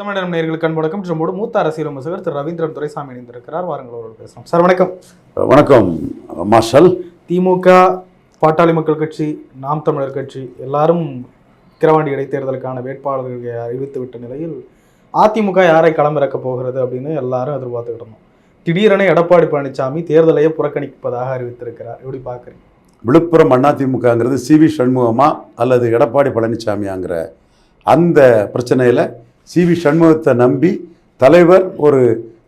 தமிழகம் நேர்களுக்கு அன்புடக்கம் நம்மோடு மூத்த அரசியல் விமர்சகர் திரு ரவீந்திரன் துரைசாமி இணைந்திருக்கிறார். வாருங்கள் அவர்கள் பேசலாம். சார் வணக்கம். வணக்கம். மார்ஷல் திமுக பாட்டாளி மக்கள் கட்சி நாம் தமிழர் கட்சி எல்லாரும் கிரவாண்டி இடைத்தேர்தலுக்கான வேட்பாளர்களை அறிவித்து விட்ட நிலையில் அதிமுக யாரை களமிறக்கப் போகிறது அப்படின்னு எல்லாரும் எதிர்பார்த்துக்கிட்டு இருந்தோம். திடீரென எடப்பாடி பழனிசாமி தேர்தலையே புறக்கணிப்பதாக அறிவித்திருக்கிறார். எப்படி பார்க்குறீங்க? விழுப்புரம் அதிமுகங்கிறது சி வி சண்முகமா அல்லது எடப்பாடி பழனிசாமியாங்கிற அந்த பிரச்சனையில் சி வி சண்முகத்தை நம்பி தலைவர் ஒரு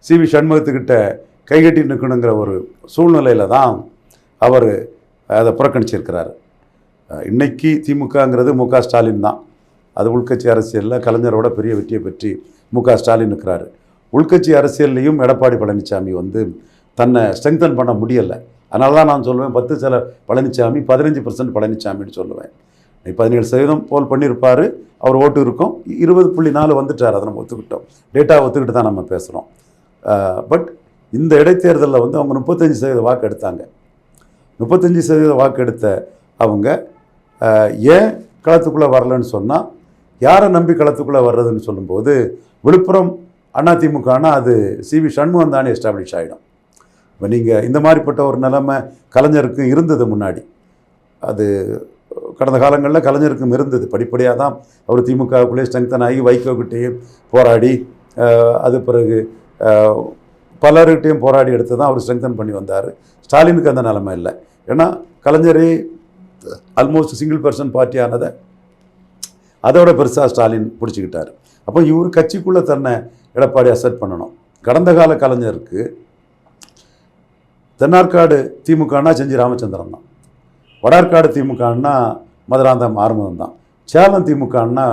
சி வி சண்முகத்துக்கிட்ட கைகட்டி நிற்கணுங்கிற ஒரு சூழ்நிலையில் தான் அவர் அதை புறக்கணிச்சிருக்கிறார். இன்றைக்கி திமுகங்கிறது மு க ஸ்டாலின் தான். அது உள்கட்சி அரசியலில் கலைஞரோட பெரிய வெற்றியை பெற்றி மு க ஸ்டாலின் இருக்கிறாரு உள்கட்சி அரசியல்லையும் எடப்பாடி பழனிசாமி வந்து தன்னை ஸ்ட்ரெங்தன் பண்ண முடியலை. அதனால தான் நான் சொல்லுவேன் பத்து சில பழனிசாமி பதினஞ்சு பர்சன்ட் பழனிசாமின்னு சொல்லுவேன். பதினேழு சதவீதம் போல் பண்ணியிருப்பார். அவர் ஓட்டு இருக்கும். இருபது புள்ளி நாலு வந்துட்டார். அதை நம்ம ஒத்துக்கிட்டோம். டேட்டா ஒத்துக்கிட்டு தான் நம்ம பேசுகிறோம் பட் இந்த இடைத்தேர்தலில் வந்து அவங்க முப்பத்தஞ்சு சதவீத வாக்கு எடுத்தாங்க. முப்பத்தஞ்சு சதவீத வாக்கு எடுத்த அவங்க ஏன் களத்துக்குள்ளே வரலன்னு சொன்னால் யாரை நம்பி களத்துக்குள்ளே வர்றதுன்னு சொல்லும்போது விழுப்புரம் அதிமுகனா அது சி வி சண்முகம் தானே எஸ்டாப்ளிஷ் ஆகிடும் இப்போ நீங்கள் இந்த மாதிரிப்பட்ட ஒரு நிலைமை கலைஞருக்கு இருந்தது முன்னாடி. அது கடந்த காலங்களில் கலைஞருக்கும் இருந்தது படிப்படியாக தான் அவர் திமுகவுக்குள்ளே ஸ்ட்ரெங்தன் ஆகி வைகோக்கிட்டேயும் போராடி அது பிறகு பலர்கிட்டையும் போராடி எடுத்து தான் அவர் ஸ்ட்ரெங்தன் பண்ணி வந்தார். ஸ்டாலினுக்கு அந்த நிலைமை இல்லை. ஏன்னா கலைஞரே ஆல்மோஸ்ட் சிங்கிள் பர்சன் பார்ட்டியானதை அதோட பெருசாக ஸ்டாலின் பிடிச்சிக்கிட்டார். அப்போ இவர் கட்சிக்குள்ளே தன்னை எடப்பாடி அசட் பண்ணணும். கடந்த கால கலைஞருக்கு தென்னார்காடு திமுகனா செஞ்சி ராமச்சந்திரன் தான். வடார்காடு திமுகன்னா மதுராந்தகம் ஆறுமுகம் தான் சேலம் திமுகன்னா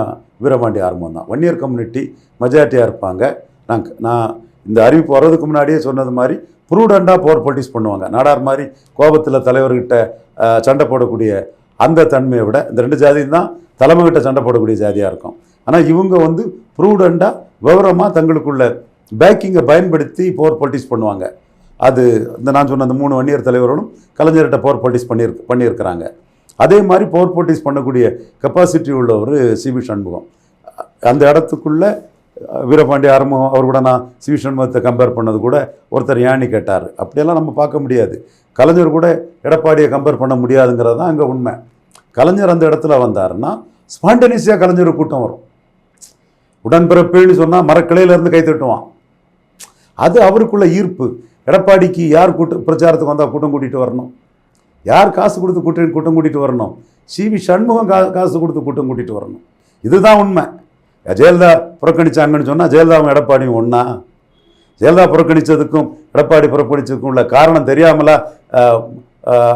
வீரபாண்டி ஆறுமுகம் தான் ஒன்னியர் கம்யூனிட்டி மெஜாரிட்டியாக இருப்பாங்க. நான் நான் இந்த அறிவிப்பு வர்றதுக்கு முன்னாடியே சொன்னது மாதிரி ப்ரூடண்டாக போர் பொலிட்டிக்ஸ் பண்ணுவாங்க. நாடார் மாதிரி கோபத்தில் தலைவர்கிட்ட சண்டை போடக்கூடிய அந்த தன்மையை விட இந்த ரெண்டு ஜாதியும் தான் தலைமைகிட்ட சண்டை போடக்கூடிய ஜாதியாக இருக்கும். ஆனால் இவங்க வந்து ப்ரூடண்டாக விவரமாக தங்களுக்குள்ள பேக்கிங்கை பயன்படுத்தி போர் பொலிட்டிக்ஸ் பண்ணுவாங்க. அது இந்த நான் சொன்ன அந்த மூணு வன்னியர் தலைவர்களும் கலைஞர்கிட்ட போர் போட்டிஸ் பண்ணியிரு பண்ணியிருக்கிறாங்க. அதே மாதிரி போர் போட்டிஸ் பண்ணக்கூடிய கெப்பாசிட்டி உள்ளவர் ஒரு சிவி சண்முகம். அந்த இடத்துக்குள்ளே அஹ், வீரபாண்டி ஆரம்பம் அவர் கூட நான் சிவி சண்முகத்தை கம்பேர் பண்ணது கூட ஒருத்தர் ஏன்னு கேட்டார். அப்படியெல்லாம் நம்ம பார்க்க முடியாது. கலைஞர் கூட எடப்பாடியை கம்பேர் பண்ண முடியாதுங்கிறது தான் அங்கே உண்மை. கலைஞர் அந்த இடத்துல வந்தாருன்னா ஸ்பான்டனியஸாக கலைஞர் கூட்டம் வரும். உடன்பிறப்புன்னு சொன்னால் மரக்கிளையிலேருந்து கை தட்டுவான். அது அவருக்குள்ள ஈர்ப்பு. எடப்பாடிக்கு யார் கூட்ட பிரச்சாரத்துக்கு வந்தால் கூட்டம் கூட்டிகிட்டு வரணும்? யார் காசு கொடுத்து கூட்ட கூட்டம் கூட்டிகிட்டு வரணும்? சிவி சண்முகம் கா காசு கொடுத்து கூட்டம் கூட்டிகிட்டு வரணும். இதுதான் உண்மை. ஜெயலலிதா புறக்கணிச்சாங்கன்னு சொன்னால் ஜெயலலிதாவும் எடப்பாடியும் ஒன்றா ஜெயலலிதா புறக்கணித்ததுக்கும் எடப்பாடி புறக்கணித்ததுக்கும் உள்ள காரணம் தெரியாமலா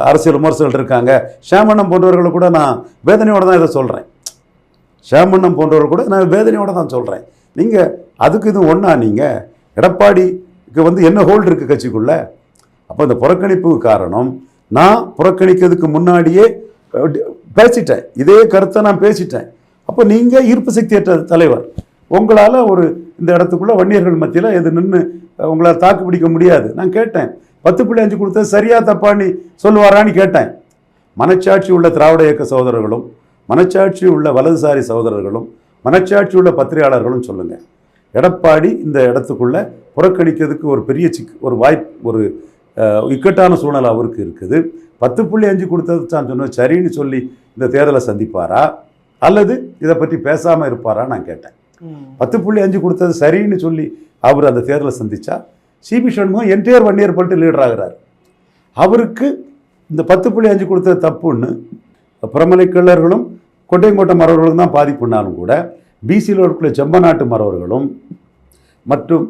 அரசியல் விமர்சகர்கள் இருக்காங்க. ஷேமண்ணம் போன்றவர்களை கூட நான் வேதனையோடு தான் இதை சொல்கிறேன் ஷேமண்ணம் போன்றவர்கள் கூட நான் வேதனையோடு தான் சொல்கிறேன் நீங்கள் அதுக்கு இது ஒன்றா நீங்கள் எடப்பாடி வந்து என்ன ஹோல்டு இருக்குது கட்சிக்குள்ளே? அப்போ இந்த புறக்கணிப்புக்கு காரணம் நான் புறக்கணிக்கிறதுக்கு முன்னாடியே பேசிட்டேன். இதே கருத்தை நான் பேசிட்டேன். அப்போ நீங்கள் ஈர்ப்பு சக்தியற்ற தலைவர் உங்களால் ஒரு இந்த இடத்துக்குள்ளே வன்னியர்கள் மத்தியில் இது நின்று உங்களால் தாக்கு பிடிக்க முடியாது. நான் கேட்டேன். பத்து புள்ளி அஞ்சு கொடுத்தது சரியா தப்பான்னு சொல்லுவாரான்னு கேட்டேன். மனச்சாட்சி உள்ள திராவிட இயக்க சகோதரர்களும் மனச்சாட்சி உள்ள வலதுசாரி சகோதரர்களும் மனச்சாட்சி உள்ள பத்திரிகையாளர்களும் சொல்லுங்கள் எடப்பாடி இந்த இடத்துக்குள்ள புறக்கணிக்கிறதுக்கு ஒரு பெரிய சிக் ஒரு வாய்ப்பு ஒரு இக்கட்டான சூழ்நிலை அவருக்கு இருக்குது. பத்து புள்ளி அஞ்சு கொடுத்தது தான் சொன்னது சரின்னு சொல்லி இந்த தேர்தலை சந்திப்பாரா? அல்லது இதை பற்றி பேசாமல் இருப்பாரா நான் கேட்டேன். பத்து புள்ளி அஞ்சு கொடுத்தது சரின்னு சொல்லி அவர் அந்த தேர்தலை சந்திச்சா CV Shanmugam entire one year பண்ணிட்டு லீடர் ஆகிறார். அவருக்கு இந்த பத்து புள்ளி அஞ்சு கொடுத்தது தப்புன்னு பிரமலை கிள்ளர்களும் கொட்டையங்கோட்டை மறவர்களும் தான் பாதிப்புனாலும் கூட பிசியில் இருக்கிற செம்பநாட்டு மறவர்களும் மற்றும்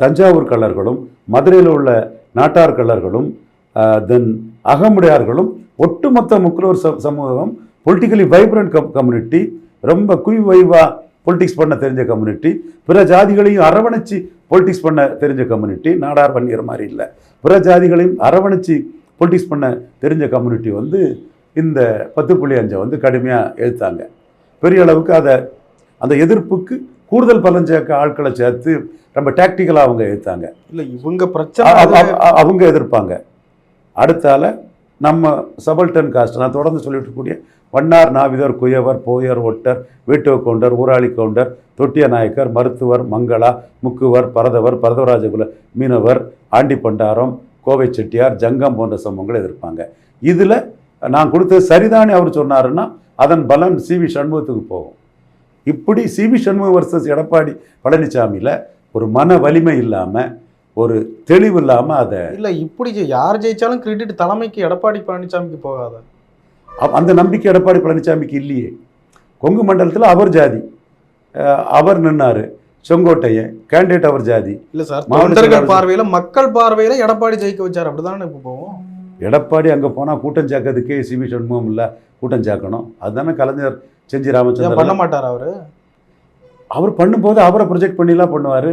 தஞ்சாவூர் கல்லர்களும் மதுரையில் உள்ள நாட்டார் கல்லர்களும் தென் அகமுடையார்களும் ஒட்டுமொத்த முக்குலூர் ச சமூகம் பொலிட்டிக்கலி வைப்ரண்ட் கம் கம்யூனிட்டி ரொம்ப குய் வைவா பொலிட்டிக்ஸ் பண்ண தெரிஞ்ச கம்யூனிட்டி பிற ஜாதிகளையும் அரவணைச்சு பொலிட்டிக்ஸ் பண்ண தெரிஞ்ச கம்யூனிட்டி நாடார் பண்ணிக்கிற மாதிரி இல்லை. பிற ஜாதிகளையும் அரவணைச்சு பொலிட்டிக்ஸ் பண்ண தெரிஞ்ச கம்யூனிட்டி வந்து இந்த பத்து புள்ளி அஞ்சை வந்து கடுமையாக எழுத்தாங்க. பெரிய அளவுக்கு அதை அந்த எதிர்ப்புக்கு கூடுதல் பலன் சேர்க்க ஆட்களை சேர்த்து ரொம்ப டாக்டிக்கலாக அவங்க எதிர்த்தாங்க இல்ல இவங்க பிரச்சனை அவங்க எதிர்ப்பாங்க. அடுத்தால நம்ம சபல்டன் காஸ்ட் நான் தொடர்ந்து சொல்லிட்டு இருக்கக்கூடிய வண்ணார் நாவிதர் குயவர் போயர் ஒட்டர் வீட்டு கவுண்டர் ஊராளி கவுண்டர் தொட்டிய நாயக்கர் மருத்துவர் மங்களா முக்குவர் பரதவர் பரதவராஜகுல மீனவர் ஆண்டி பண்டாரம் கோவை செட்டியார் ஜங்கம் போன்ற சம்பவங்களை எதிர்ப்பாங்க. இதில் நான் கொடுத்தது சரிதானே அவர் சொன்னாருன்னா அதன் பலன் சி வி சண்முகத்துக்கு போகும். இப்படி C V Shanmugam versus Edappadi பழனிசாமியில் ஒரு மன வலிமை இல்லாமல் ஒரு தெளிவு இல்லாமல் அதை இல்ல இப்படி யார் ஜெயிச்சாலும் கிரெடிட் தலைமைக்கு எடப்பாடி பழனிசாமிக்கு போகாத. அந்த நம்பிக்கை எடப்பாடி பழனிசாமிக்கு இல்லையே. கொங்கு மண்டலத்தில் அவர் ஜாதி. அவர் நின்னாரு. செங்கோட்டையன் கேண்டிடேட் அவர் ஜாதி. இல்ல சார் மாவட்ட தொண்டர்கள் செயலாளர் பார்வையில மக்கள் பார்வையில எடப்பாடி ஜெயிக்க வச்சார். அப்படிதானே இப்ப போவோம்? எடப்பாடி அங்கே போனால் கூட்டம் சேர்க்கறதுக்கே சி வி சண்முகம் இல்லை கூட்டம் சேர்க்கணும் அதுதானே கலைஞர் செஞ்சி ஏன் பண்ண ராமச்சந்திரன் மாட்டார் அவரு? அவர் பண்ணும்போது அவரை ப்ரொஜெக்ட் பண்ணிலாம் பண்ணுவார்.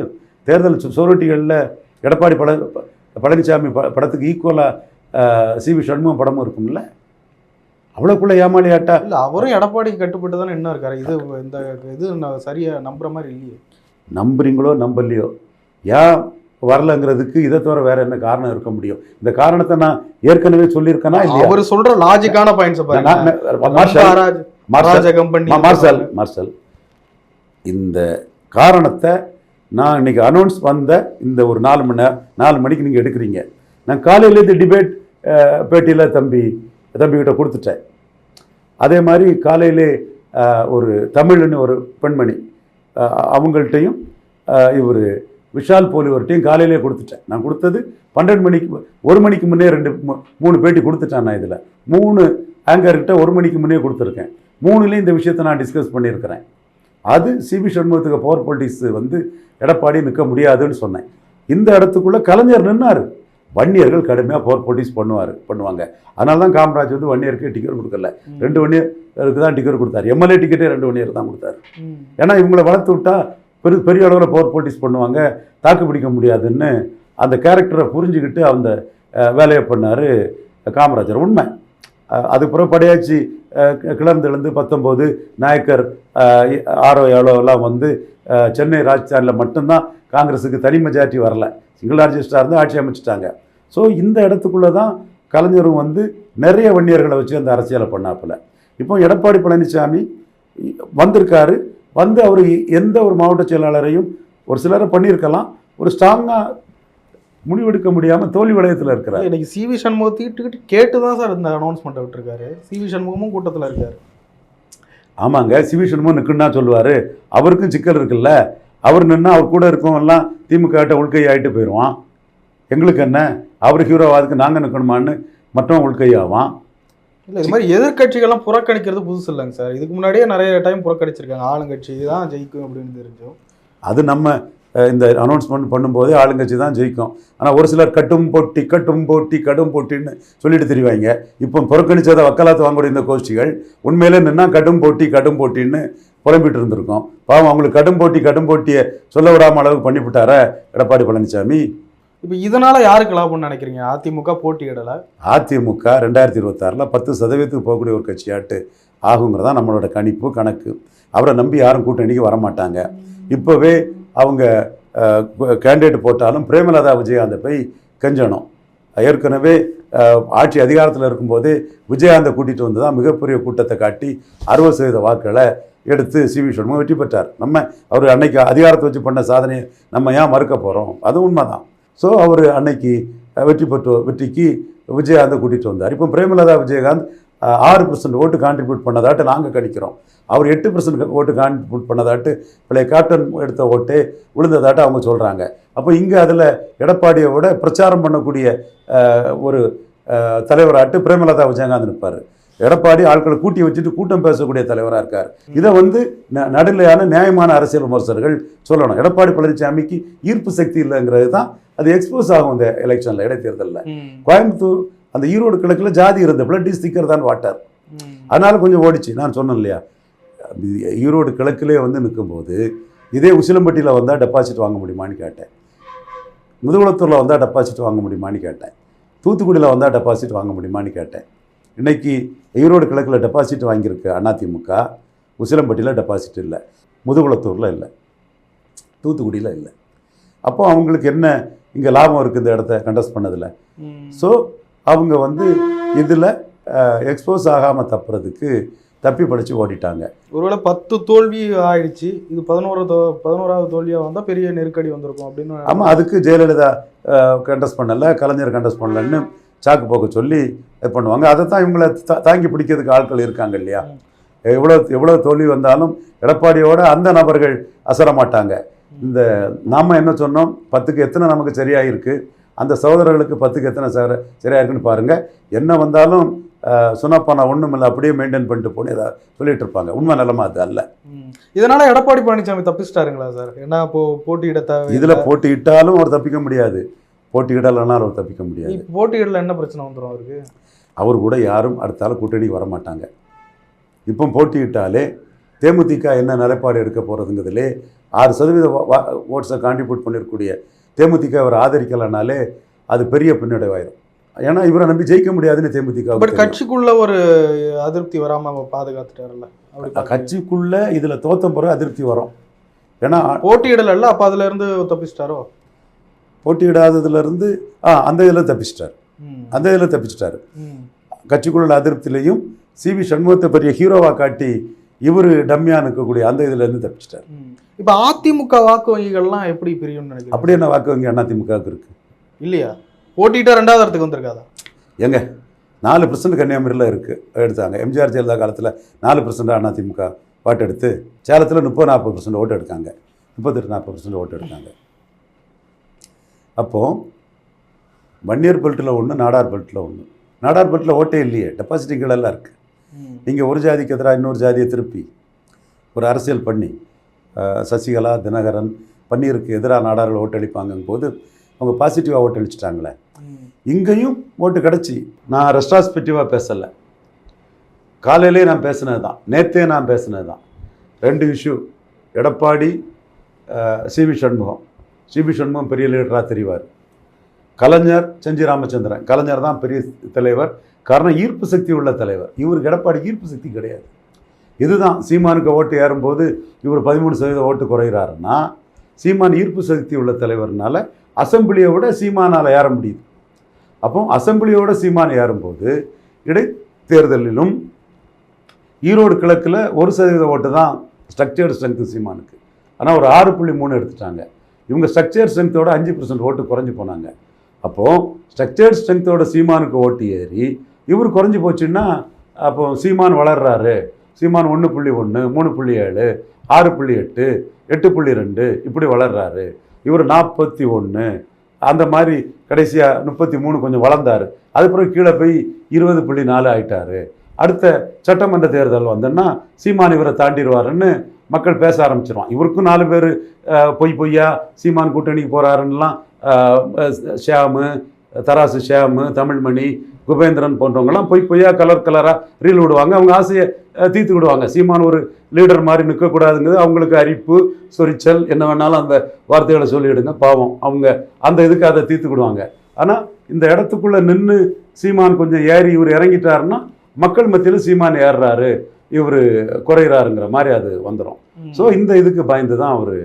தேர்தல் சு- சுவரொட்டிகளில் எடப்பாடி பழ பழனிசாமி ப படத்துக்கு ஈக்குவலாக சி வி சண்முகம் படமும் இருக்கும்ல? அவ்வளோக்குள்ள ஏமாளியாட்டா? இல்ல அவரும் எடப்பாடிக்கு கட்டுப்பட்டு தானே என்ன இருக்காரு. இது இந்த இது நான் சரியா நம்புற மாதிரி இல்லையே. நம்புறீங்களோ நம்பலையோ? ஏன் வரலங்கிறதுக்கு இதை தவிர வேற என்ன காரணம் இருக்க முடியும்? இந்த காரணத்தை நான் ஏற்கனவே சொல்லியிருக்கேனா இல்லையா? அவர் சொல்ற லாஜிக்கான பாயிண்ட்ஸ் ராஜ கம்பெனி மா- மார்ஷல் மார்ஷல். இந்த காரணத்தை நான் இன்னைக்கு அனௌன்ஸ் வந்த இந்த ஒரு நாலு மணி நேரம் நாலு மணிக்கு நீங்கள் எடுக்கிறீங்க. நான் காலையிலேருந்து டிபேட் பேட்டியில் தம்பி தம்பிக்கிட்ட கொடுத்துட்டேன். அதே மாதிரி காலையிலே ஒரு தமிழ்னு ஒரு பெண்மணி அவங்கள்ட்டையும் இவர் விஷால் போலிவர்கிட்டையும் காலையிலே கொடுத்துட்டேன். நான் கொடுத்தது பன்னெண்டு மணிக்கு ஒரு மணிக்கு முன்னே ரெண்டு மூணு பேட்டி கொடுத்துட்டேன் நான் இதில். மூணு ஆங்கர்கிட்ட ஒரு மணிக்கு முன்னே கொடுத்துருக்கேன். மூணுலேயும் இந்த விஷயத்தை நான் டிஸ்கஸ் பண்ணியிருக்கிறேன். அது சிபி சண்முகத்துக்கு பவர் பொலிட்டிக்ஸ் வந்து எடப்பாடி நிற்க முடியாதுன்னு சொன்னேன். இந்த இடத்துக்குள்ள கலைஞர் நின்னார். வன்னியர்கள் கடுமையாக பவர் பொலிட்டிக்ஸ் பண்ணுவார் பண்ணுவாங்க. அதனால தான் காமராஜ் வந்து வன்னியருக்கு டிக்கெட் கொடுக்கல. ரெண்டு வன்னியருக்கு தான் டிக்கெட் கொடுத்தாரு. எம்எல்ஏ டிக்கெட்டே ரெண்டு வன்னியர் தான் கொடுத்தாரு. ஏன்னா இவங்களை வளர்த்து விட்டா பெரு பெரிய அளவில் பவர் பொலிட்டிக்ஸ் பண்ணுவாங்க. தாக்கு பிடிக்க முடியாதுன்னு அந்த கேரக்டரை புரிஞ்சுக்கிட்டு அந்த வேலையை பண்ணார் காமராஜர். உண்மை. அஹ், அதுக்கு பிறகு படையாச்சி கிளர்ந்தெழுந்து பத்தொம்போது நாயக்கர் ஆரோ ஏழோ எல்லாம் வந்து சென்னை ராஜஸ்தானில் மட்டும்தான் காங்கிரஸுக்கு தனி மெஜாரிட்டி வரல. சிங்கிள் லார்ஜஸ்டாக இருந்து ஆட்சி அமைச்சிட்டாங்க. ஸோ இந்த இடத்துக்குள்ளே தான் கலைஞரும் வந்து நிறைய வன்னியர்களை வச்சு அந்த அரசியலை பண்ணாப்புல. இப்போ எடப்பாடி பழனிசாமி வந்திருக்காரு. வந்து அவர் எந்த ஒரு மாவட்ட செயலாளரையும் ஒரு சிலரை பண்ணியிருக்கலாம். ஒரு ஸ்ட்ராங்காக முடிவெடுக்க முடியாமல் தோல்வி வளையத்தில் இருக்கிறார். இன்னைக்கு சிவி சண்முகத்திட்டு கேட்டு தான் சார் இந்த அனௌன்ஸ்மெண்ட் விட்டுருக்காரு. சிவி சண்முகமும் கூட்டத்துல இருக்காரு. ஆமாங்க சிவி சண்முகம் நிற்குன்னா சொல்லுவார். அவருக்கும் சிக்கல் இருக்குல்ல. அவர் நின்னா அவர் கூட இருக்கவங்கெல்லாம் திமுக கிட்ட உள்கை ஆகிட்டு போயிடுவான் எங்களுக்கு என்ன? அவர் ஹீரோவாதுக்கு நாங்கள் நிற்கணுமான்னு மற்றவன் உள்கை ஆவான். இல்ல இது மாதிரி எதிர்க்கட்சிகள்லாம் புறக்கணிக்கிறது புதுசு இல்லைங்க சார். இதுக்கு முன்னாடியே நிறைய டைம் புறக்கணிச்சிருக்காங்க. ஆளுங்கட்சி தான் ஜெயிக்கும் அப்படின்னு தெரிஞ்சோம். அது நம்ம இந்த அனௌன்ஸ்மெண்ட் பண்ணும்போதே ஆளுங்கட்சி தான் ஜெயிக்கும். ஆனால் ஒரு சிலர் கட்டும் போட்டி கட்டும் போட்டி கடும் போட்டின்னு சொல்லிட்டு தெரிவாங்க இப்போ புறக்கணிச்சதை வக்காலத்து வாங்கக்கூடிய இந்த கோஷ்டிகள் உண்மையிலே நின்னா கடும் போட்டி கடும் போட்டின்னு புலம்பிட்டு இருந்திருக்கோம். பாவம் அவங்களுக்கு கடும் போட்டி கடும் போட்டியை சொல்ல விடாம அளவுக்கு பண்ணிவிட்டாரா எடப்பாடி பழனிசாமி இப்போ இதனால யாருக்கு லாபம்னு நினைக்கிறீங்க? அதிமுக போட்டியிடல அதிமுக ரெண்டாயிரத்தி இருபத்தாறில் பத்து சதவீதத்துக்கு போகக்கூடிய ஒரு கட்சியாட்டு ஆகுங்கிறதா நம்மளோட கணிப்பு கணக்கு. அவரை நம்பி யாரும் கூட்டணிக்கு வரமாட்டாங்க. இப்போவே அவங்க கேண்டிடேட் போட்டாலும் பிரேமலதா விஜயகாந்தை போய் கெஞ்சணும். ஏற்கனவே ஆட்சி அதிகாரத்தில் இருக்கும்போது விஜயகாந்தை கூட்டிகிட்டு வந்து தான் மிகப்பெரிய கூட்டத்தை காட்டி அறுபது சதவீத வாக்குகளை எடுத்து சி வி சண்முகம் வெற்றி பெற்றார். நம்ம அவர் அன்னைக்கு அதிகாரத்தை வச்சு பண்ண சாதனையை நம்ம ஏன் மறுக்க போகிறோம் அது உண்மைதான். ஸோ அவர் அன்னைக்கு வெற்றி பெற்று வெற்றிக்கு விஜயகாந்தை கூட்டிகிட்டு வந்தார். இப்போ பிரேமலதா விஜயகாந்த் ஆறு பர்சன்ட் ஓட்டு கான்ட்ரிபியூட் பண்ணதாட்டு நாங்கள் கணிக்கிறோம். அவர் எட்டு பர்சன்ட் ஓட்டு கான்ட்ரிபியூட் பண்ணதாட்டு பழைய கேப்டன் எடுத்த ஓட்டே விழுந்ததாட்டு அவங்க சொல்கிறாங்க அப்போ இங்கே அதில் எடப்பாடியை விட பிரச்சாரம் பண்ணக்கூடிய ஒரு தலைவராட்டு பிரேமலதா விஜயகாந்த் நிற்பார் எடப்பாடி ஆட்களை கூட்டி வச்சுட்டு கூட்டம் பேசக்கூடிய தலைவராக இருக்கார். இதை வந்து ந- நடுநிலையான நியாயமான அரசியல் விமர்சகர்கள் சொல்லணும். எடப்பாடி பழனிசாமிக்கு ஈர்ப்பு சக்தி இல்லைங்கிறது தான் அது எக்ஸ்போஸ் ஆகும் இந்த எலெக்ஷனில் இடைத்தேர்தலில். கோயம்புத்தூர் அந்த ஈரோடு கிழக்கில் ஜாதி இருந்த பிளட் ஸ்டிக்கர் தான் வாட்டார். அதனால கொஞ்சம் ஓடிச்சு. நான் சொன்னேன் இல்லையா? ஈரோடு கிழக்கிலே வந்து நிற்கும்போது இதே உசிலம்பட்டியில் வந்தால் டெபாசிட் வாங்க முடியுமான்னு கேட்டேன். முதுகுளத்தூரில் வந்தால் டெபாசிட் வாங்க முடியுமான்னு கேட்டேன். தூத்துக்குடியில் வந்தால் டெபாசிட் வாங்க முடியுமான்னு கேட்டேன். இன்னைக்கு ஈரோடு கிழக்கில் டெபாசிட் வாங்கியிருக்கு அதிமுக உசிலம்பட்டியில் டெபாசிட் இல்லை. முதுகுளத்தூரில் இல்லை. தூத்துக்குடியில் இல்லை. அப்போ அவங்களுக்கு என்ன இங்கே லாபம் இருக்குது இந்த இடத்த கண்டஸ்ட் பண்ணதில்? ஸோ அவங்க வந்து இதில் எக்ஸ்போஸ் ஆகாமல் தப்புறதுக்கு தப்பி படித்து ஓடிட்டாங்க. ஒருவேளை பத்து தோல்வி ஆயிடுச்சு இது பதினோரு தோ பதினோராவது தோல்வியா வந்தா பெரிய நெருக்கடி வந்திருக்கும் அப்படின்னு ஆமாம் அதுக்கு ஜெயலலிதா கண்டஸ்ட் பண்ணலை கலைஞர் கண்டஸ்ட் பண்ணலன்னு சாக்கு போக்க சொல்லி இது பண்ணுவாங்க. அதை தான் இவங்களை தா- தாங்கி பிடிக்கிறதுக்கு ஆட்கள் இருக்காங்க இல்லையா? எவ்வளோ எவ்வளோ தோல்வி வந்தாலும் எடப்பாடியோட அந்த நபர்கள் அசர மாட்டாங்க. இந்த நாம என்ன சொன்னோம்? பத்துக்கு எத்தனை நமக்கு சரியாக இருக்கு அந்த சகோதரர்களுக்கு பத்துக்கு எத்தனை சரி சரியாக இருக்குன்னு பாருங்க. என்ன வந்தாலும் சுனப்பா நான் ஒன்றும் இல்லை அப்படியே மெயின்டைன் பண்ணிட்டு ஏதாவது சொல்லிட்டு இருப்பாங்க. உண்மை நிலமா அது அல்ல. இதனால எடப்பாடி பழனிசாமி தப்பிச்சிட்டாருங்களா சார்? ஏன்னா இப்போ போட்டியிட இதில் போட்டியிட்டாலும் அவர் தப்பிக்க முடியாது. போட்டியிடலைன்னா அவர் தப்பிக்க முடியாது. போட்டியிடல என்ன பிரச்சனை வந்துரும் அவருக்கு? அவர் கூட யாரும் அடுத்தால கூட்டணிக்கு வர மாட்டாங்க. இப்போ போட்டியிட்டாலே தேமுதிக என்ன நிலைப்பாடு எடுக்க போகிறதுங்கிறதுலே ஆறு சதவீத ஓட்ஸை கான்ட்ரிபியூட் பண்ணிருக்கக்கூடிய தேமுதிக அவர் ஆதரிக்கலைனாலே அது பெரிய பின்னடைவாயிரும். ஏன்னா இவரை நம்பி ஜெயிக்க முடியாதுன்னு தேமுதிக பட் கட்சிக்குள்ள ஒரு அதிருப்தி வராம அவர் பாதுகாத்துட்டாருல்ல. கட்சிக்குள்ள இதில் தோத்த பிறகு அதிருப்தி வரும். ஏன்னா போட்டியிடல அப்ப அதுல இருந்து தப்பிச்சிட்டாரோ? போட்டியிடாததுலேருந்து ஆ அந்த இதில் தப்பிச்சிட்டார். அந்த இதில் தப்பிச்சிட்டாரு. கட்சிக்குள்ள அதிருப்திலையும் சிவி சண்முகத்தை பெரிய ஹீரோவா காட்டி இவர் டம்மியா நிற்கக்கூடிய அந்த இதுல இருந்து தப்பிச்சிட்டார். இப்ப அதிமுக வாக்கு வங்கிகள்லாம் எப்படி பிரியும்னு நினைக்கிறேன் அப்படி என்ன வாக்கு வங்கி அதிமுகவுக்கு இருக்கு? இல்லையா? போட்டிட்டா ரெண்டாவது இடத்துக்கு வந்திருக்காதா? எங்க? நாலு பர்சன்ட் கன்னியாகுமரியில் இருக்கு எடுத்தாங்க. எம்ஜிஆர் ஜெயலலிதா காலத்தில் நாலு பர்சன்ட் அதிமுக ஓட்டு எடுத்து சேலத்தில் முப்பது நாற்பது பர்சன்ட் ஓட்டு எடுக்காங்க முப்பத்தெட்டு நாற்பது பர்சன்ட் ஓட்டு எடுத்தாங்க. அப்போ வன்னியர் பெல்ட்டில் ஒன்று நாடார் பெல்ட்டில் ஒன்று நாடார் பெல்ட்டில் ஓட்டே இல்லையே டெபாசிட்டிங்களெல்லாம் இருக்குது. நீங்கள் ஒரு ஜாதிக்கு எதிராக இன்னொரு ஜாதியை திருப்பி ஒரு அரசியல் பண்ணி சசிகலா தினகரன் பன்னீருக்கு எதிராக நாடார்கள் ஓட்டளிப்பாங்கும் போது அவங்க பாசிட்டிவாக ஓட்டளிச்சிட்டாங்களே. இங்கேயும் ஓட்டு கிடச்சி. நான் ரெஸ்ட்ராஸ்பெக்டிவாக பேசலை. காலையிலே நான் பேசினது தான். நேற்றே நான் பேசினது தான். ரெண்டு issue Edappadi CV Shanmugam. CV Shanmugam பெரிய லீடராக தெரிவார். கலைஞர் செஞ்சி ராமச்சந்திரன். கலைஞர் தான் பெரிய தலைவர். காரணம் ஈர்ப்பு சக்தி உள்ள தலைவர். இவருக்கு எடப்பாடி ஈர்ப்பு சக்தி கிடையாது. இதுதான் சீமானுக்கு ஓட்டு ஏறும்போது இவர் பதிமூணு சதவீத ஓட்டு குறைகிறாருன்னா சீமான் ஈர்ப்பு சக்தி உள்ள தலைவர்னால அசெம்பிளியை விட சீமானால் ஏற முடியுது. அப்போ அசம்பிளியோட சீமான் ஏறும்போது இடைத்தேர்தலிலும் ஈரோடு கிழக்கில் ஒரு சதவீத ஓட்டு தான் ஸ்ட்ரக்சர்டு ஸ்ட்ரென்த்து சீமானுக்கு. ஆனால் ஒரு ஆறு புள்ளி மூணு எடுத்துட்டாங்க. இவங்க ஸ்ட்ரக்சர் ஸ்ட்ரென்த்தோட அஞ்சு பர்சன்ட் ஓட்டு குறைஞ்சு போனாங்க. அப்போது ஸ்ட்ரக்சர்ட் ஸ்ட்ரென்த்தோட சீமானுக்கு ஓட்டு ஏறி இவர் குறைஞ்சி போச்சுன்னா அப்போ சீமான் வளர்றாரு. சீமான் ஒன்று புள்ளி ஒன்று மூணு புள்ளி ஏழு ஆறு புள்ளி எட்டு எட்டு புள்ளி ரெண்டு இப்படி வளர்றாரு. இவர் நாற்பத்தி ஒன்று அந்த மாதிரி கடைசியாக முப்பத்தி மூணு கொஞ்சம் வளர்ந்தார். அதுக்கப்புறம் கீழே போய் இருபது புள்ளி நாலு ஆகிட்டார் அடுத்த சட்டமன்ற தேர்தல் வந்தோன்னா சீமான் இவரை தாண்டிடுவாருன்னு மக்கள் பேச ஆரம்பிச்சிருவான் இவருக்கும் நாலு பேர் பொய் பொய்யா சீமான் கூட்டணிக்கு போகிறாருன்னெலாம் ஷியாமு தராசு ஷியாமு தமிழ்மணி குபேந்திரன் போன்றவங்கலாம் பொய் பொய்யா கலர் கலராக ரீல் விடுவாங்க. அவங்க ஆசையை தீர்த்து விடுவாங்க. சீமான் ஒரு லீடர் மாதிரி நிற்கக்கூடாதுங்கிறது அவங்களுக்கு அரிப்பு சொரிச்சல் என்ன வேணாலும் அந்த வார்த்தைகளை சொல்லிவிடுங்க. பாவம். அவங்க அந்த இதுக்கு அதை தீர்த்து விடுவாங்க. ஆனால் இந்த இடத்துக்குள்ளே நின்று சீமான் கொஞ்சம் ஏறி இவர் இறங்கிட்டாருன்னா மக்கள் மத்தியில் சீமான் ஏறுறாரு. இவர் குறையிறாருங்கிற மாதிரி அது வந்துடும். ஸோ இந்த இதுக்கு பயந்து தான் அவர்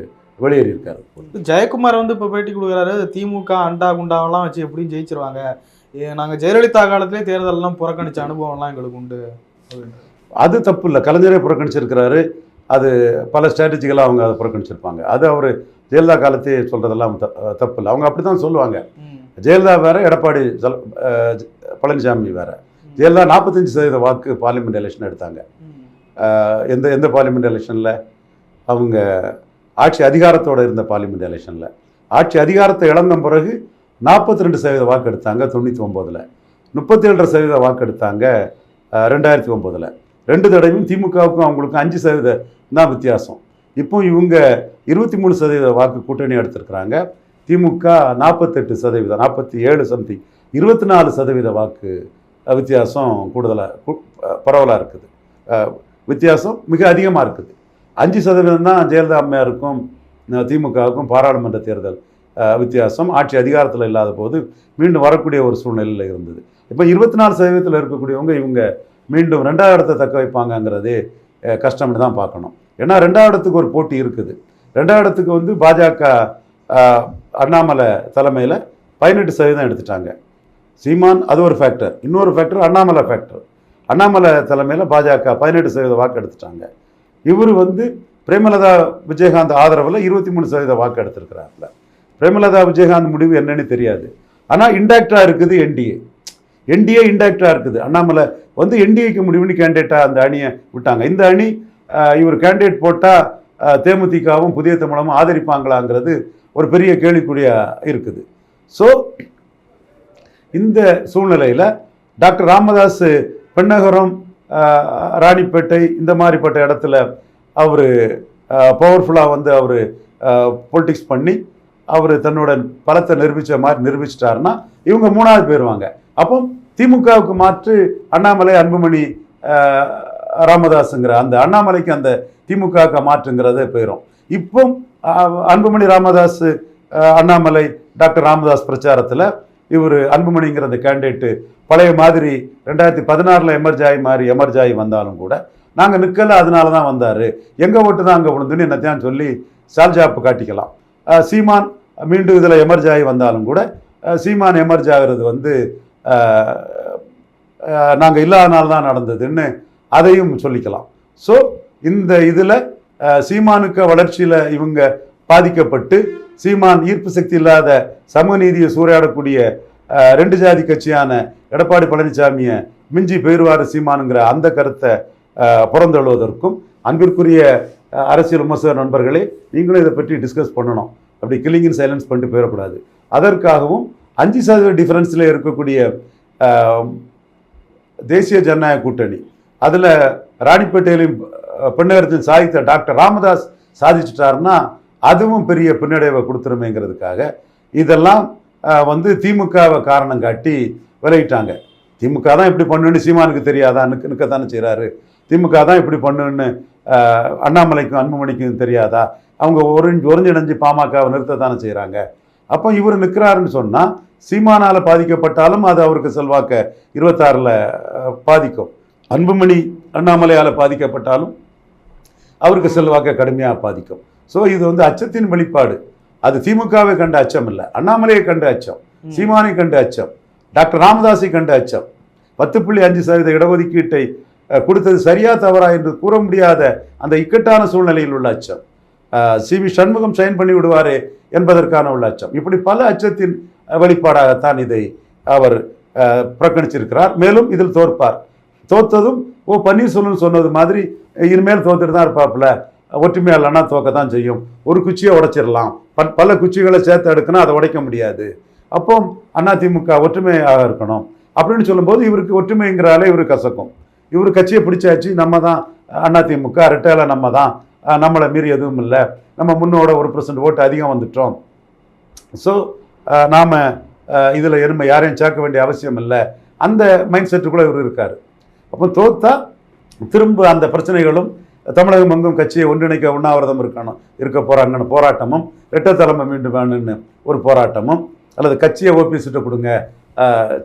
வெளியேறியிருக்காரு. ஜெயக்குமார் வந்து இப்போ பேட்டி கொடுக்குறாரு. திமுக அண்டா குண்டாவெல்லாம் வச்சு எப்படியும் ஜெயிச்சிருவாங்க. ஏ, நாங்க ஜெயலலிதா காலத்திலே தேர்தலெல்லாம் புறக்கணிச்ச அனுபவம்லாம் எங்களுக்கு உண்டு. அது தப்பு இல்லை. கலைஞரே புறக்கணிச்சிருக்கிறாரு. அது பல ஸ்ட்ராட்டஜிகளாக அவங்க அதை புறக்கணிச்சிருப்பாங்க. அது அவர் ஜெயலலிதா காலத்தே சொல்கிறதெல்லாம் தப்பு இல்லை. அவங்க அப்படி தான் சொல்லுவாங்க. ஜெயலலிதா வேற எடப்பாடி பழனிசாமி வேற. ஜெயலலிதா நாற்பத்தஞ்சு சதவீத வாக்கு பார்லிமெண்ட் எலெக்ஷன் எடுத்தாங்க. எந்த எந்த பார்லிமெண்ட் எலெக்ஷனில் அவங்க ஆட்சி அதிகாரத்தோடு இருந்த பார்லிமெண்ட் எலெக்ஷனில் ஆட்சி அதிகாரத்தை இழந்த பிறகு நாற்பத்தி ரெண்டு சதவீத வாக்கு எடுத்தாங்க தொண்ணூற்றி ஒம்போதில் முப்பத்தி ரெண்டரை சதவீத வாக்கு எடுத்தாங்க ரெண்டாயிரத்தி ஒம்போதில் ரெண்டு தடவையும் திமுகவுக்கும் அவங்களுக்கும் அஞ்சு சதவீத தான் வித்தியாசம். இப்போ இவங்க இருபத்தி மூணு சதவீத வாக்கு கூட்டணி எடுத்திருக்கிறாங்க. திமுக நாற்பத்தெட்டு சதவீதம் நாற்பத்தி ஏழு சம்திங் இருபத்தி நாலு சதவீத வாக்கு வித்தியாசம் கூடுதலாக பரவலாக இருக்குது. வித்தியாசம் மிக அதிகமாக இருக்குது. அஞ்சு சதவீதம் தான் ஜெயலலிதா அம்மையாருக்கும் திமுகவுக்கும் பாராளுமன்ற தேர்தல் வித்தியாசம். ஆட்சி அதிகாரத்தில் இல்லாத போது மீண்டும் வரக்கூடிய ஒரு சூழ்நிலையில் இருந்தது. இப்போ இருபத்தி நாலு சதவீதத்தில் இருக்கக்கூடியவங்க இவங்க மீண்டும் ரெண்டாவது இடத்தை தக்க வைப்பாங்கங்கிறதே கஷ்டம்னு தான் பார்க்கணும். ஏன்னா ரெண்டாவது இடத்துக்கு ஒரு போட்டி இருக்குது. ரெண்டாவது இடத்துக்கு வந்து பாஜக அண்ணாமலை தலைமையில் பதினெட்டு சதவீதம் எடுத்துட்டாங்க. சீமான் அது ஒரு ஃபேக்டர் இன்னொரு ஃபேக்டர் அண்ணாமலை ஃபேக்டர் அண்ணாமலை தலைமையில் பாஜக பதினெட்டு சதவீத வாக்கு எடுத்துட்டாங்க. இவர் வந்து பிரேமலதா விஜயகாந்த் ஆதரவில் இருபத்தி மூணு சதவீத வாக்கு எடுத்திருக்கிறாருல. பிரேமலதா விஜயகாந்த் முடிவு என்னன்னு தெரியாது. ஆனால் இன்டாக்டாக இருக்குது என்டிஏ என்டிஏ இன்டாக்டாக இருக்குது. அண்ணாமலை வந்து என்டிஏக்கு முடிவுன்னு கேண்டிடேட்டாக அந்த அணியை விட்டாங்க. இந்த அணி இவர் கேண்டிடேட் போட்டால் தேமுதிகவும் புதிய தமிழமும் ஆதரிப்பாங்களாங்கிறது ஒரு பெரிய கேள்விக்குறியாக இருக்குது. ஸோ இந்த சூழ்நிலையில் டாக்டர் ராமதாஸ் பெண்ணகரம் ராணிப்பேட்டை இந்த மாதிரிப்பட்ட இடத்துல அவர் பவர்ஃபுல்லாக வந்து அவர் பொலிட்டிக்ஸ் பண்ணி அவர் தன்னோட பலத்தை நிரூபித்த மாதிரி நிரூபிச்சிட்டாருன்னா இவங்க மூணாவது போயிடுவாங்க அப்போ திமுகவுக்கு மாற்று அண்ணாமலை அன்புமணி ராமதாஸுங்கிற அந்த அண்ணாமலைக்கு அந்த திமுகவுக்கு மாற்றுங்கிறதே போயிடும் இப்போ அன்புமணி ராமதாஸ் அண்ணாமலை டாக்டர் ராமதாஸ் பிரச்சாரத்தில் இவர் அன்புமணிங்கிற அந்த கேண்டிடேட்டு பழைய மாதிரி ரெண்டாயிரத்தி பதினாறில் எமர்ஜாயி ஆகி மாதிரி எமர்ஜாயி ஆகி வந்தாலும் கூட நாங்கள் நிற்கல அதனால தான் வந்தார். எங்கள் ஓட்டு தான் அங்கே விழுந்துன்னு என்னத்தையான்னு சொல்லி சால்ஜாப்பு காட்டிக்கலாம். சீமான் மீண்டும் இதில் எமர்ஜ் ஆகி வந்தாலும் கூட சீமான் எமர்ஜ் ஆகிறது வந்து நாங்கள் இல்லாதனால தான் நடந்ததுன்னு அதையும் சொல்லிக்கலாம். ஸோ இந்த இதில் சீமானுக்கு வளர்ச்சியில் இவங்க பாதிக்கப்பட்டு சீமான் ஈர்ப்பு சக்தி இல்லாத சமூக நீதியை சூறையாடக்கூடிய ரெண்டு ஜாதி கட்சியான எடப்பாடி பழனிசாமியை மிஞ்சி பெயர்வார் சீமானுங்கிற அந்த கருத்தை புறந்தழுவதற்கும் அன்பிற்குரிய அரசியல் விமர்சக நண்பர்களே நீங்களும் இதை பற்றி டிஸ்கஸ் பண்ணணும். அப்படி கில்லிங் சைலன்ஸ் பண்ணிட்டு போயிடக்கூடாது. அதற்காகவும் அஞ்சு சதவீத டிஃபரன்ஸில் இருக்கக்கூடிய தேசிய ஜனநாயக கூட்டணி அதில் ராணிப்பேட்டையிலையும் அஹ், பெண்ணகரத்தின் சாதித்த டாக்டர் ராமதாஸ் சாதிச்சிட்டாருன்னா அதுவும் பெரிய பின்னடைவை கொடுத்துருமேங்கிறதுக்காக இதெல்லாம் வந்து திமுகவை காரணம் காட்டி விலகிட்டாங்க. திமுக தான் இப்படி பண்ணுன்னு சீமானுக்கு தெரியாதா? நிற்க நிற்கத்தானே செய்கிறாரு திமுக தான் இப்படி பண்ணுன்னு அண்ணாமலைக்கும் அன்புமணிக்கும் தெரியாதா? அவங்க ஒருஞ்சி ஒருங்கிணைஞ்சு பாமகவை நிறுத்தத்தானே செய்கிறாங்க அப்போ இவர் நிற்கிறாருன்னு சொன்னால் சீமானால் பாதிக்கப்பட்டாலும் அது அவருக்கு செல்வாக்க இருபத்தாறில் பாதிக்கும். அன்புமணி அண்ணாமலையால் பாதிக்கப்பட்டாலும் அவருக்கு செல்வாக்க கடுமையாக பாதிக்கும். ஸோ இது வந்து அச்சத்தின் வெளிப்பாடு. அது திமுகவை கண்ட அச்சம் இல்லை. அண்ணாமலையை கண்ட அச்சம். சீமானை கண்ட அச்சம். டாக்டர் ராமதாஸை கண்ட அச்சம். பத்து புள்ளி அஞ்சு சதவீத இடஒதுக்கீட்டை கொடுத்தது சரியா தவறா என்று கூற முடியாத அந்த இக்கட்டான சூழ்நிலையில் உள்ள அச்சம். சி வி சண்முகம் சைன் பண்ணி விடுவாரே என்பதற்கான உள்ள அச்சம். இப்படி பல அச்சத்தின் வெளிப்பாடாகத்தான் இதை அவர் புறக்கணிச்சிருக்கிறார். மேலும் இதில் தோற்பார். தோத்ததும் ஓ பன்னீர்செல்வம் சொன்னது மாதிரி இனிமேல் தோத்துட்டு தான் இருப்பாப்புல. ஒற்றுமையாளனா தோக்க தான் செய்யும். ஒரு குச்சியை உடைச்சிடலாம். ப- பல குச்சிகளை சேர்த்து எடுக்கணும் அதை உடைக்க முடியாது. அப்போ அதிமுக ஒற்றுமையாக இருக்கணும். அப்படின்னு சொல்லும்போது இவருக்கு ஒற்றுமைங்கிறாலே இவர் கசக்கும். இவர் கட்சியை பிடிச்சாச்சு நம்ம தான் அதிமுக ரெட்டையில நம்ம தான். நம்மளை மீறி எதுவும் இல்லை. நம்ம முன்னோட ஒரு பர்சன்ட் ஓட்டு அதிகம் வந்துட்டோம். ஸோ நாம் இதில் எருமை யாரையும் சேர்க்க வேண்டிய அவசியம் இல்லை. அந்த மைண்ட் செட்டுக்குள்ளே இவர் இருக்கார். அப்போ தோத்தா திரும்ப அந்த பிரச்சனைகளும் தமிழகம் எங்கும் கட்சியை ஒன்றிணைக்க உண்ணாவிரதம் இருக்கணும் இருக்க போகிறாங்கன்னு போராட்டமும் ரெட்டை தலைமை மீண்டும் வேணும்னு ஒரு போராட்டமும் அல்லது கட்சியை ஓபிஎஸ்கிட்ட கொடுங்க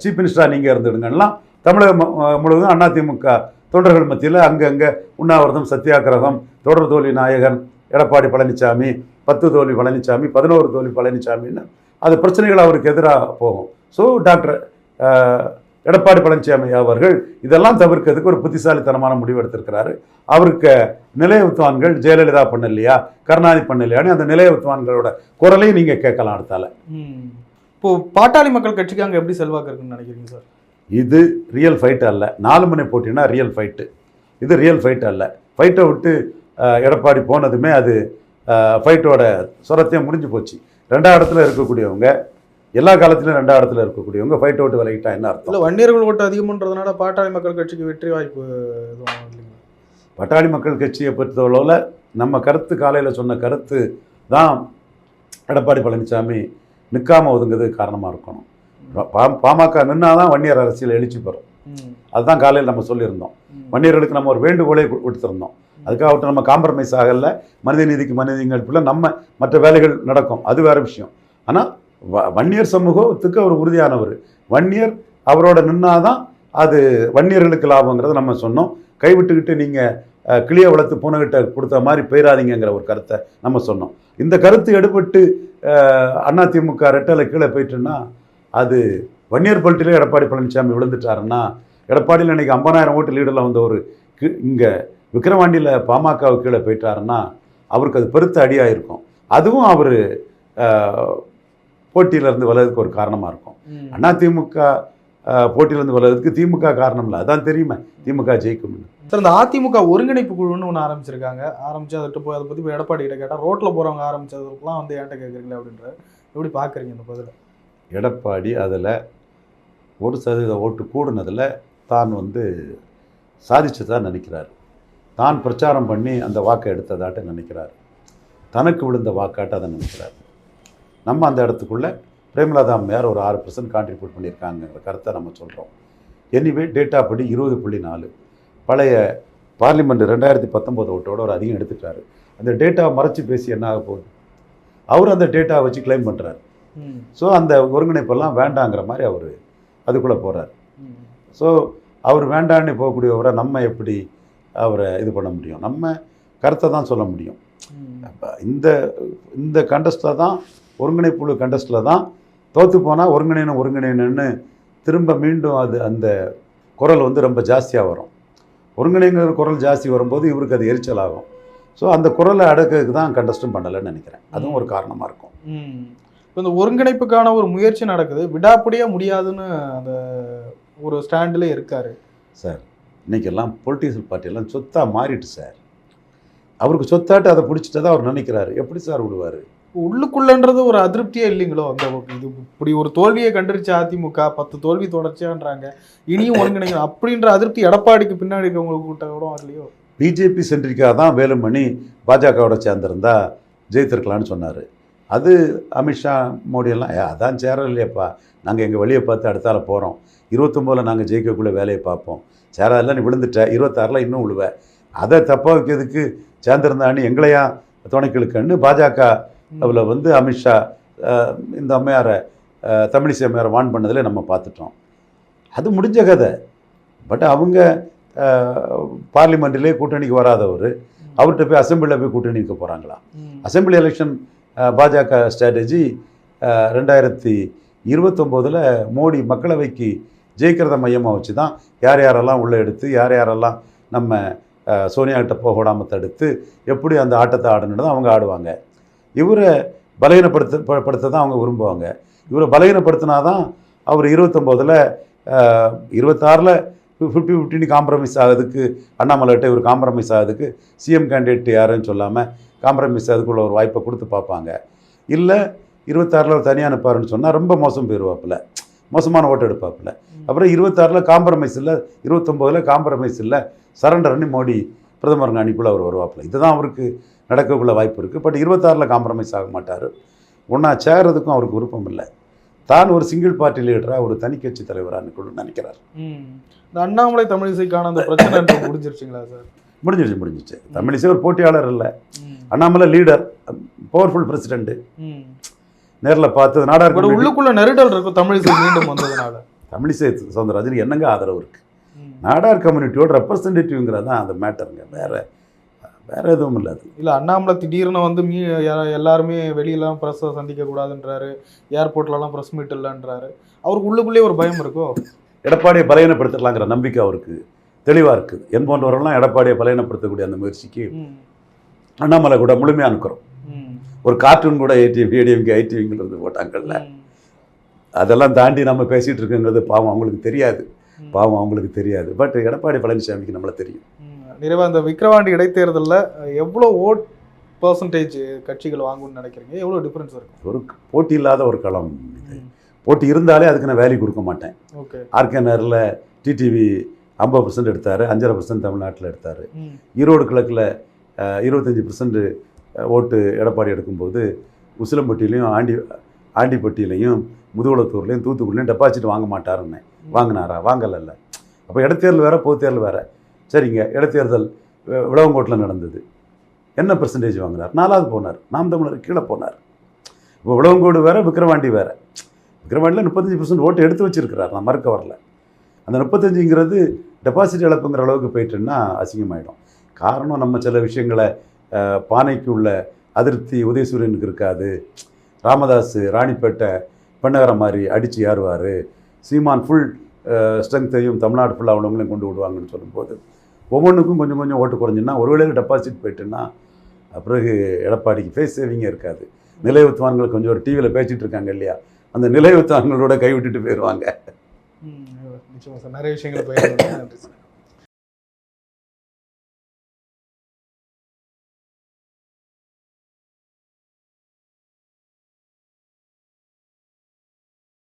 சீஃப் மினிஸ்டராக நீங்கள் இருந்துடுங்கலாம் தமிழகம் முழுவதும் அதிமுக தொண்டர்கள் மத்தியில் அங்கங்கே உண்ணாவிரதம் சத்தியாகிரகம் தொடர் தோல்வி நாயகன் எடப்பாடி பழனிசாமி பத்து தோல்வி பழனிசாமி பதினோரு தோல்வி பழனிசாமின்னு அது பிரச்சனைகள் அவருக்கு எதிராக போகும். ஸோ டாக்டர் எடப்பாடி பழனிசாமி அவர்கள் இதெல்லாம் தவிர்க்கிறதுக்கு ஒரு புத்திசாலித்தனமான முடிவு எடுத்திருக்கிறாரு. அவருக்கு நிலைய வித்வான்கள் ஜெயலலிதா பண்ணலையா கருணாநிதி பண்ணலையான்னு அந்த நிலைய வித்வான்களோட குரலையும் நீங்கள் கேட்கலாம் அடுத்தால. இப்போது இப்போ பாட்டாளி மக்கள் கட்சிக்கு அங்கே எப்படி செல்வாக்கு இருக்குன்னு நினைக்கிறீங்க சார்? இது ரியல் ஃபைட் அல்ல. நாலு மணி போட்டினா ரியல் ஃபைட்டு இது ரியல் ஃபைட் அல்ல. ஃபைட்டை விட்டு எடப்பாடி போனதுமே அது ஃபைட்டோட சுரத்தையும் முடிஞ்சு போச்சு. ரெண்டாம் இடத்துல இருக்கக்கூடியவங்க எல்லா காலத்திலும் ரெண்டாம் இடத்துல இருக்கக்கூடியவங்க ஃபைட் விட்டு விலகிட்டா என்ன அர்த்தம்? இல்ல வன்னியர்கள் ஓட்டு அதிகம்ன்றதுனால பாட்டாளி மக்கள் கட்சிக்கு வெற்றி வாய்ப்பு எதுவும் இல்லைங்களா பட்டாளி மக்கள் கட்சியை பொறுத்தளவில் நம்ம கருத்து காலையில் சொன்ன கருத்து தான் எடப்பாடி பழனிசாமி நிற்காம ஒதுங்கிறதுக்கு காரணமாக இருக்கணும். பா- பாமக நின்னாதான் வன்னியர் அரசியல் எழுச்சி பெறும். அதுதான் காலையில் நம்ம சொல்லியிருந்தோம். வன்னியர்களுக்கு நம்ம ஒரு வேண்டுகோளை கொடுத்திருந்தோம். அதுக்காக நம்ம காம்ப்ரமைஸ் ஆகல. மனித நீதிக்கு மனித நீதிக்கு நம்ம மற்ற வேலைகள் நடக்கும். அது வேற விஷயம். ஆனால் வன்னியர் சமூகத்துக்கு அவர் உறுதியானவர். வன்னியர் அவரோட நின்னாதான் அது வன்னியர்களுக்கு லாபங்கிறத நம்ம சொன்னோம். கைவிட்டுக்கிட்டு நீங்கள் கிளியை வளர்த்து பூனைகிட்ட கொடுத்த மாதிரி போயிடாதீங்கங்கிற ஒரு கருத்தை நம்ம சொன்னோம். இந்த கருத்து எடுபட்டு அதிமுக ரெட்டலை கீழே போயிட்டுன்னா அது வன்னியர் பல்ட்டிலே எடப்பாடி பழனிசாமி விழுந்துட்டாருன்னா எடப்பாடியில் இன்னைக்கு ஐம்பதாயிரம் ஓட்டு லீடில் வந்த ஒரு இங்கே விக்கிரவாண்டியில் பாமகவுக்கு கீழே போயிட்டாருன்னா அவருக்கு அது பெருத்த அடியாக இருக்கும் அதுவும் அவர் போட்டியிலேருந்து விலகிறதுக்கு ஒரு காரணமாக இருக்கும். ம். அண்ணா திமுக போட்டியிலேருந்து விலகிறதுக்கு திமுக காரணம் இல்லை. அதான் தெரியுமே. திமுக ஜெயிக்கும்னு. சார் இந்த அதிமுக ஒருங்கிணைப்பு குழுன்னு ஒன்று ஆரம்பிச்சிருக்காங்க. ஆரம்பிச்சு அதிட்ட போய் அதை பற்றி இப்போ எடப்பாடி கிட்ட கேட்டால் ரோட்டில் போகிறவங்க ஆரம்பிச்சதுக்கெல்லாம் வந்து ஏன்ட்ட கேட்குறீங்களே அப்படின்ற எப்படி பார்க்குறீங்க இந்த பதில்? எடப்பாடி அதில் ஒரு சதவீத ஓட்டு கூடுனதில் தான் வந்து சாதிச்சதாக நினைக்கிறார். தான் பிரச்சாரம் பண்ணி அந்த வாக்கை எடுத்ததாட்ட நினைக்கிறார். தனக்கு விழுந்த வாக்காட்ட அதை நினைக்கிறார். நம்ம அந்த இடத்துக்குள்ளே பிரேமலதா அம்மையார் ஒரு ஆறு பர்சன்ட் கான்ட்ரிபியூட் பண்ணியிருக்காங்கிற கருத்தை நம்ம சொல்கிறோம் எனிவே டேட்டா படி இருபது புள்ளி நாலு. பழைய பார்லிமெண்ட் ரெண்டாயிரத்தி பத்தொம்போது ஓட்டோட ஒரு அதிகம் எடுத்துட்டாரு அந்த டேட்டா மறைச்சி பேசி என்ன ஆக போகுது? அவர் அந்த டேட்டாவை வச்சு கிளைம் பண்ணுறாரு ஸோ அந்த ஒருங்கிணைப்பெல்லாம் வேண்டாங்கிற மாதிரி அவர் அதுக்குள்ளே போகிறார் ஸோ அவர் வேண்டான்னு போகக்கூடியவரை நம்ம எப்படி அவரை இது பண்ண முடியும்? நம்ம கருத்தை தான் சொல்ல முடியும். இந்த இந்த கண்டஸ்ட்டில் தான் ஒருங்கிணைப்புழு கண்டஸ்ட்டில் தான் தோற்று போனால் ஒருங்கிணைணும் ஒருங்கிணைணுன்னு திரும்ப மீண்டும் அது அந்த குரல் வந்து ரொம்ப ஜாஸ்தியாக வரும். ஒருங்கிணைங்கிற குரல் ஜாஸ்தி வரும்போது இவருக்கு அது எரிச்சல் ஆகும். ஸோ அந்த குரலை அடக்கிறதுக்கு தான் கண்டஸ்ட்டும் பண்ணலைன்னு நினைக்கிறேன். அதுவும் ஒரு காரணமாக இருக்கும். இப்போ இந்த ஒருங்கிணைப்புக்கான ஒரு முயற்சி நடக்குது. விடாப்படியாக முடியாதுன்னு அந்த ஒரு ஸ்டாண்டில் இருக்காரு. சார் இன்னைக்கெல்லாம் பொலிட்டிக்கல் பார்ட்டியெல்லாம் சொத்தாக மாறிட்டு சார். அவருக்கு சொத்தாட்டு அதை பிடிச்சிட்டு தான் அவர் நினைக்கிறாரு. எப்படி சார் விடுவார்? உள்ளுக்குள்ளன்றது ஒரு அதிருப்தியே இல்லைங்களோ அந்த இது இப்படி ஒரு தோல்வியை கண்டுருச்சு அதிமுக பத்து தோல்வி தொடர்ச்சியான்றாங்க. இனியும் ஒருங்கிணைக்கணும். அப்படின்ற அதிருப்தி எடப்பாடிக்கு பின்னாடி இருக்கவங்களுக்கு கூட்ட கூட வரலையோ? பிஜேபி சென்ட்ரிக்காக தான் வேலுமணி பாஜகவோட சேர்ந்திருந்தா ஜெயித்திருக்கலாம்னு சொன்னார். அது அமித்ஷா மோடியெல்லாம் "ஏ, அதான் சேரல இல்லையாப்பா. நாங்கள் எங்கள் வழியை பார்த்து அடுத்தால போகிறோம் இருபத்தொம்போதில் நாங்கள் ஜெயிக்கக்குள்ளே வேலையை பார்ப்போம். சேராதெல்லாம் நீ விழுந்துட்ட. இருபத்தாறில் இன்னும் விழுவ அதை தப்பா வைக்கிறதுக்கு சேர்ந்திருந்தான்னு எங்களையா துணைக்கிழுக்கன்னு பாஜக அதில் வந்து அமித்ஷா இந்த அம்மையாரை தமிழிசை அம்மையாரை வான் பண்ணதில் நம்ம பார்த்துட்டோம். அது முடிஞ்ச கதை. பட் அவங்க பார்லிமெண்ட்டிலே கூட்டணிக்கு வராதவர். அவர்கிட்ட போய் அசெம்பிளியில் போய் கூட்டணி நிற்க போகிறாங்களா. அசெம்பிளி எலெக்ஷன் பாஜக ஸ்ட்ராட்டஜி ரெண்டாயிரத்தி இருபத்தொம்போதில் மோடி மக்களவைக்கு ஜெயிக்கிறத மையமாக வச்சு தான் யார் யாரெல்லாம் உள்ளே எடுத்து யார் யாரெல்லாம் நம்ம சோனியாகிட்ட சோனியா போக விடாமல் தடுத்து எப்படி அந்த ஆட்டத்தை ஆடணுன்னு அவங்க ஆடுவாங்க. இவரை பலகீனப்படுத்த படுத்த தான் அவங்க விரும்புவாங்க. இவரை பலகீனப்படுத்தினா தான் அவர் இருபத்தொம்போதில் இருபத்தாறில் ஃபிஃப்டி ஃபிஃப்டின்னு காம்ப்ரமைஸ் ஆகுதுக்கு அண்ணாமலைகிட்ட இவர் காம்ப்ரமைஸ் ஆகுதுக்கு சிஎம் கேண்டிடேட் யாருன்னு சொல்லாமல் காம்ப்ரமைஸ் அதுக்குள்ள ஒரு வாய்ப்பை கொடுத்து பார்ப்பாங்க. இல்லை இருபத்தாறில் ஒரு தனியாக நிற்பாருன்னு சொன்னால் ரொம்ப மோசம் போயிடுவாப்புல மோசமான ஓட்டு எடுப்பாப்புல. அப்புறம் இருபத்தாறில் காம்ப்ரமைஸ் இல்லை இருபத்தொம்போதில் காம்ப்ரமைஸ் இல்லை சரண்டர் பண்ணி மோடி பிரதமர் அணிக்குள்ளே அவர் வருவாப்புல. இதுதான் அவருக்கு நடக்கக்குள்ள வாய்ப்பு இருக்குது பட் இருபத்தாறில் காம்ப்ரமைஸ் ஆக மாட்டார். ஒன்றா சேர்றதுக்கும் அவருக்கு விருப்பம் இல்லை. தான் ஒரு சிங்கிள் பார்ட்டி லீடராக ஒரு தனி கட்சி தலைவராக நினைக்கிறார். இந்த அண்ணாமலை தமிழிசைக்கான அந்த பிரச்சனை முடிஞ்சிருச்சுங்களா சார்? முடிஞ்சிருச்சு முடிஞ்சிச்சு தமிழிசை ஒரு போட்டியாளர் இல்லை. Annamalai leader powerful president. நேரில் பார்த்து நாடார் பட் உள்ளுக்குள்ள நெருடல் இருக்கும் தமிழிசை மீண்டும் வந்ததுனால. தமிழிசை சவுந்தரராஜன் என்னங்க ஆதரவு இருக்குது ம். நாடார் கம்யூனிட்டியோட ரெப்ரசன்டேட்டிவ்ங்கிறது தான் அந்த மேட்டருங்க வேற வேற எதுவும் இல்லை அது. இல்ல அண்ணாமலை திடீர்னு வந்து மீ எல்லாருமே வெளியெல்லாம் ப்ரெஸ்ஸை சந்திக்க கூடாதுன்றாரு. ஏர்போர்ட்லலாம் ப்ரெஸ் மீட் இல்லைன்றாரு. அவருக்கு உள்ளுக்குள்ளேயே ஒரு பயம் இருக்கோ? எடப்பாடியை பலகீனப்படுத்தலாங்கிற நம்பிக்கை அவருக்கு தெளிவாக இருக்குது. என் போன்றவரெல்லாம் எடப்பாடியை பலகீனப்படுத்தக்கூடிய அந்த முயற்சிக்கு. அண்ணாமலை கூட முழுமையாக அனுக்கிறோம். ஒரு கார்ட்டூன் கூட ஏடிஎம் ஏடிஎம்கே ஐடிவிங்கிறது போட்டாங்கல்ல. அதெல்லாம் தாண்டி நம்ம பேசிகிட்டு இருக்குங்கிறது பாவம் அவங்களுக்கு தெரியாது. பாவம் அவங்களுக்கு தெரியாது. பட் எடப்பாடி பழனிசாமிக்கு நம்மளை தெரியும். ம். நிறைவா இந்த விக்கிரவாண்டி இடைத்தேர்தலில் எவ்வளோ ஓட் பர்சன்டேஜ் கட்சிகள் வாங்கும்னு நினைக்கிறீங்க? எவ்வளோ டிஃபரன்ஸ் இருக்கும்? ஒரு போட்டி இல்லாத ஒரு களம் இது. போட்டி இருந்தாலே அதுக்கு நான் வேல்யூ கொடுக்க மாட்டேன். ஓகே. ஆர்கே நகரில் டிடிவி ஐம்பது பர்சன்ட் எடுத்தார் அஞ்சரை பர்சன்ட் தமிழ்நாட்டில் எடுத்தார். ஈரோடு கிழக்கில் இருபத்தஞ்சி பர்சன்ட் ஓட்டு எடப்பாடி எடுக்கும்போது உசிலம்பட்டியிலையும் ஆண்டி ஆண்டிப்பட்டியிலையும் முதுகுளத்தூர்லேயும் தூத்துக்குடிலையும் டெபாசிட் வாங்க மாட்டாருன்னு வாங்கினாரா? வாங்கலைல்ல. அப்போ இடத்தேர்தல் வேறு பொதுத்தேர்தல் வேறு. சரிங்க இடத்தேர்தல் விளவங்கோட்டில் நடந்தது. என்ன பெர்சன்டேஜ் வாங்கினார்? நாலாவது போனார். நாம் தமிழர் கீழே போனார். இப்போ விளவங்கோடு வேறு விக்ரவாண்டி வேறு. விக்கிரவாண்டியில் முப்பத்தஞ்சு பர்சன்ட் ஓட்டு எடுத்து வச்சிருக்கிறார். நான் மறுக்க வரல. அந்த முப்பத்தஞ்சுங்கிறது டெபாசிட் இழப்புங்கிற அளவுக்கு போயிட்டுன்னா அசிங்கமாயிடும். காரணம் நம்ம சில விஷயங்களை பானைக்கு உள்ள அதிருப்தி உதயசூரியனுக்கு இருக்காது. ராமதாஸ் ராணிப்பேட்டை பெண்ணகரம் மாதிரி அடித்து ஏறுவார். சீமான் ஃபுல் ஸ்ட்ரென்த்தையும் தமிழ்நாடு ஃபுல்லாக உள்ளவங்களையும் கொண்டு விடுவாங்கன்னு சொல்லும்போது ஒவ்வொன்றுக்கும் கொஞ்சம் கொஞ்சம் ஓட்டு குறைஞ்சுன்னா ஒருவேளை டெபாசிட் போயிட்டுன்னா பிறகு எடப்பாடிக்கு ஃபேஸ் சேவிங்கே இருக்காது. நிலையுத்துவான்கள் கொஞ்சம் ஒரு டிவியில் பேசிகிட்டு இருக்காங்க இல்லையா? அந்த நிலையுத்துவான்களோட கைவிட்டுட்டு போயிடுவாங்க நிச்சயமாக சார். நிறைய விஷயங்கள் போயிருந்தோம் நன்றி சார்.